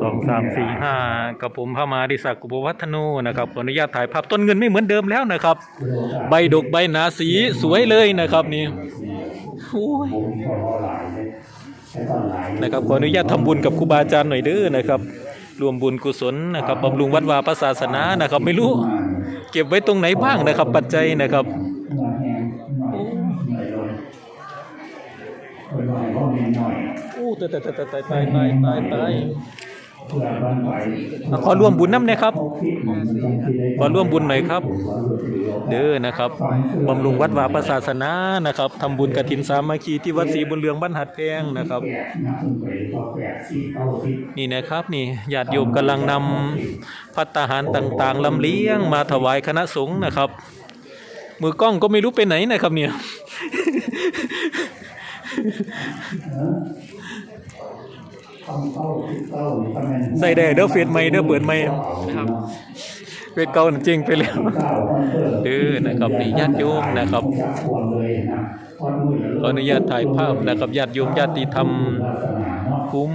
สองสามสี่ห้ากับผมพระมหาดิศักดิ์กุปวัฒนูนะครับขออนุญาตถ่ายภาพต้นเงินไม่เหมือนเดิมแล้วนะครับ ใบดกใบหนาสีสวยเลยนะครับนี่โอ้ยนะครับขออนุญาตทำบุญกับครูบาอาจารย์หน่อยเด้อนะครับรวมบุญกุศลนะครับบำรุงวัดวาพระศาสนานะครับ ไม่รู้ เก็บไว้ตรงไหนบ้างนะครับ ปัจจัยนะครับโอ้ ตายตายตายตายตายตายตายตายขอร่วมบุญน้ำนะครับ ขอร่วมบุญหน่อยครับ เด้อนะครับบำรุงวัดวาประศาสนานะครับทำบุญกฐินสามัคคีที่วัดศรีบุญเรืองบ้านหัดแพงนะครับ นี่นะครับนี่ญาติโยมกำลังนำพัตตาหารต่างๆลำเลียงมาถวายคณะสงฆ์นะครับ มือกล้องก็ไม่รู้ไปไหนนะครับเนี่ย ใส่ได้เด้อเฟซใหม่เด้อเปิดใหม่เฟซเก่าจริงไปแล้วเด้อนะครับนี่ญาติโยมนะครับขออนุญาตถ่ายภาพนะครับญาติโยมญาติธรรมคุ้ม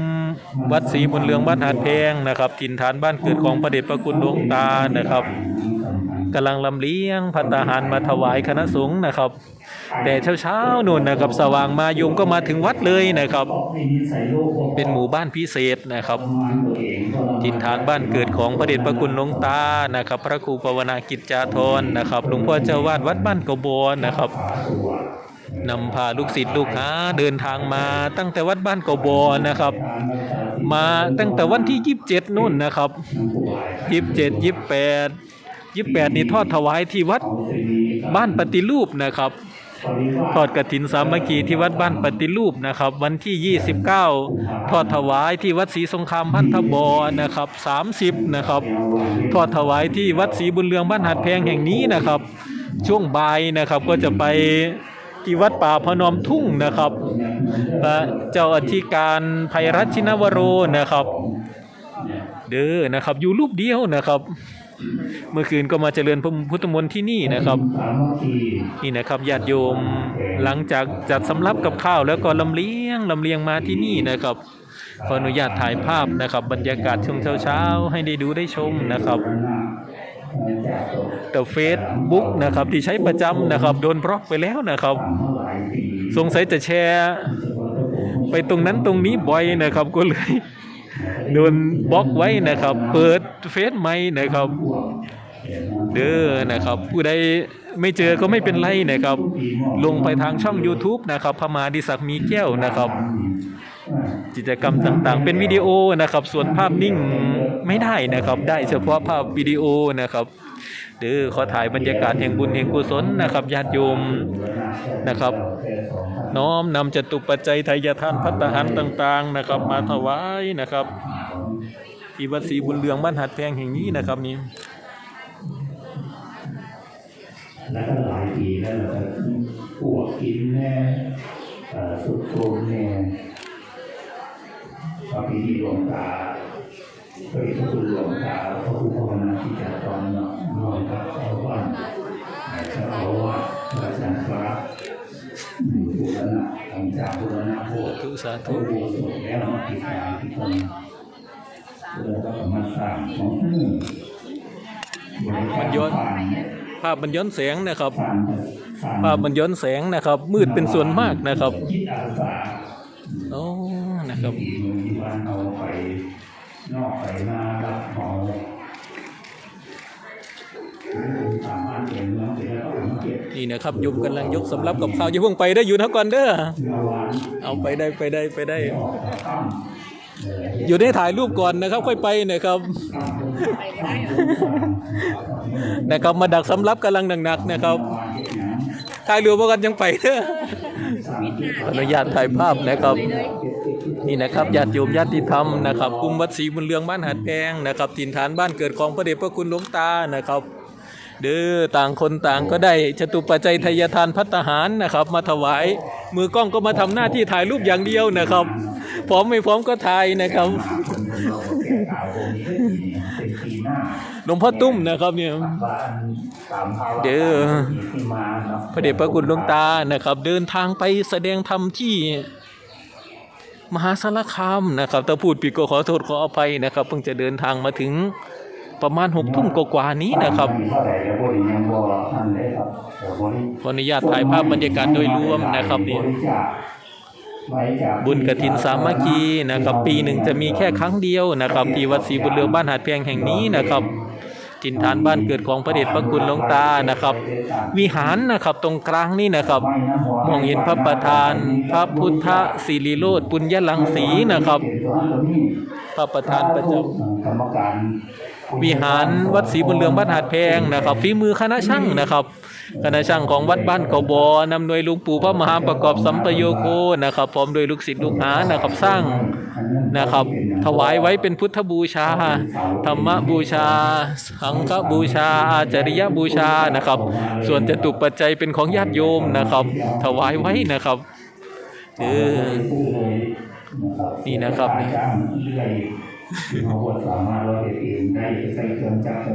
วัดศรีบุญเรืองบ้านหาดแพงนะครับถิ่นฐานบ้านเกิดของพระเดชพระคุณหลวงตานะครับ กำลังลำเลียงพัตตาหารมาถวายคณะสงฆ์นะครับ แต่เช้าๆนู่นนะครับสว่างมาโยมก็มาถึงวัดเลยนะครับ เป็นหมู่บ้านพิเศษนะครับถิ่นฐานบ้านเกิดของพระเดชพระคุณหลวงตานะครับ พระครูปวนากิจจาธรนะครับหลวงพ่อเจ้าวาดวัดบ้านกบอนนะครับนำพาลูกศิษย์ลูกหาเดินทางมาตั้งแต่วัดบ้านกบอนนะครับ มาตั้งแต่วันที่ 27 นู่นนะครับ 27 28 28นี่ทอดถวายที่วัดบ้านปฏิรูปนะครับ ทอดกฐินสามัคคีที่วัดบ้านปฏิรูปนะครับ วันที่ 29 ทอดถวายที่วัดศรีสงครามพันธบอนะครับ 30 นะครับ ทอดถวายที่วัดศรีบุญเรืองบ้านหัดแพงแห่งนี้นะครับ ช่วงบ่ายนะครับก็จะไปที่วัดป่าพนมทุ่งนะครับ เจ้าอธิการภัยรัชชินวโรนะครับ เด้อนะครับอยู่รูปเดียวนะครับ เมื่อคืนก็มาเจริญพุทธมนต์ที่นี่นะครับ นี่นะครับญาติโยมหลังจากจัดสำรับกับข้าวแล้วก็ลำเลียงลำเลียงมาที่นี่นะครับขออนุญาตถ่ายภาพนะครับ บรรยากาศช่วงเช้าๆ ให้ได้ดูได้ชมนะครับแต่เฟซบุ๊กนะครับที่ใช้ประจำนะครับโดนบล็อกไปแล้วนะครับ สงสัยจะแชร์ ไปตรงนั้นตรงนี้บ่อยนะครับก็เลย โดนบล็อกไว้นะครับ เปิดเฟซใหม่นะครับ เด้อนะครับ ผู้ใดไม่เจอก็ไม่เป็นไรนะครับ ลงไปทางช่อง YouTube นะครับพมาดิศักมีแก้วนะครับ กิจกรรมต่างๆ เป็นวิดีโอนะครับ ส่วนภาพนิ่งไม่ได้นะครับ ได้เฉพาะภาพวิดีโอนะครับเด้อขอถ่ายบรรยากาศแห่งบุญแห่งกุศลนะครับญาติโยมนะครับ น้อมนำจตุปัจจัยไทยทานพัตหารต่าง ๆนะครับ มาถวายนะครับที่วัดศรีบุญเรืองบ้านหัดแพงแห่งนี้นะครับนี่แล้วก็หลายปีแล้วเราก็ปวกกินแน่สุดโทมแน่พระพิธีหลวงตาพระพิธีหลวงตาพระผู้ภาวนาที่จะตอนเนาะนอนกับชาวบ้าน สาทุธุกโบสถแล้วมาติดตามที่คนแล้วก็มาสร้างของมือมันย้อนภาพมันย้อนแสงนะครับสร้างสร้างภาพมันย้อนแสงนะครับ มืดเป็นส่วนมากนะครับจิตอาสาโอ้นะครับที่มือที่บ้านเอาไปนอกไปหน้ารับเหมาสามารถเก็บเงินเสร็จแล้วก็เอามาเก็บ นี่นะครับโยมกำลังยกสำรับกับข้าวอย่าเพิ่งไปได้อยู่นะก่อนเด้อเอาไปได้ไปได้ไปได้ อยู่ได้ถ่ายรูปก่อนนะครับ ค่อยไปนะครับนะครับมาดักสำรับกำลังหนักๆนะครับถ่ายรูปกันยังไปเด้ออนุญาตถ่ายภาพนะครับนี่นะครับญาติโยมญาติธรรมนะครับกลุ่มวัดศรีบุญเรืองบ้านหาดแพงนะครับถิ่นฐานบ้านเกิดของพระเดชพระคุณหลวงตานะครับ เด้อต่างคนต่างก็ได้จตุปัจจัยทายทานพัตตาหารนะครับ มาถวาย มือกล้องก็มาทำหน้าที่ถ่ายรูปอย่างเดียวนะครับ พร้อมไม่พร้อมก็ถ่ายนะครับหลวงพ่อตุ้มนะครับเนี่ยเด้อพระเดชพระคุณหลวงตานะครับ เดินทางไปแสดงธรรมที่มหาสารคามนะครับถ้าพูดผิดก็ขอโทษขออภัยนะครับ เพิ่งจะเดินทางมาถึง ประมาณหกทุ่มกว่าๆนี้นะครับเท่าไหร่แล้วบริยังบ่ทันเลยครับเดี๋ยวบริขออนุญาตถ่ายภาพบรรยากาศโดยรวมนะครับนี่บริจาคไว้จากบุญกฐินสามัคคีนะครับ ปีหนึ่งจะมีแค่ครั้งเดียวนะครับ ที่วัดศรีบุญเรืองบ้านหาดแพงแห่งนี้นะครับถิ่นฐานบ้านเกิดของพระเดชพระคุณหลวงตานะครับ วิหารนะครับตรงกลางนี่นะครับ มองเห็นพระประธาน พระพุทธศิริโลดปุญญลังสีนะครับ พระประธานประจำกรรมการ วิหารวัดศรีบุญเรืองบ้านหาดแพงนะครับฝีมือคณะช่างนะครับ คณะช่างของวัดบ้านเกาบอนำโดยหลุงปู่พระมหาประกอบสัมปโยโคนะครับพร้อมโดยลูกศิษย์ลูกหานะครับสร้างนะครับ ถวายไว้เป็นพุทธบูชา ธรรมบูชา สังฆบูชา อาจริยบูชานะครับ ส่วนจตุปัจจัยเป็นของญาติโยมนะครับ ถวายไว้นะครับเออนี่นะครับนี่จ้าง เรื่เขาสามารถเราเองได้ใส่เครื่องจักร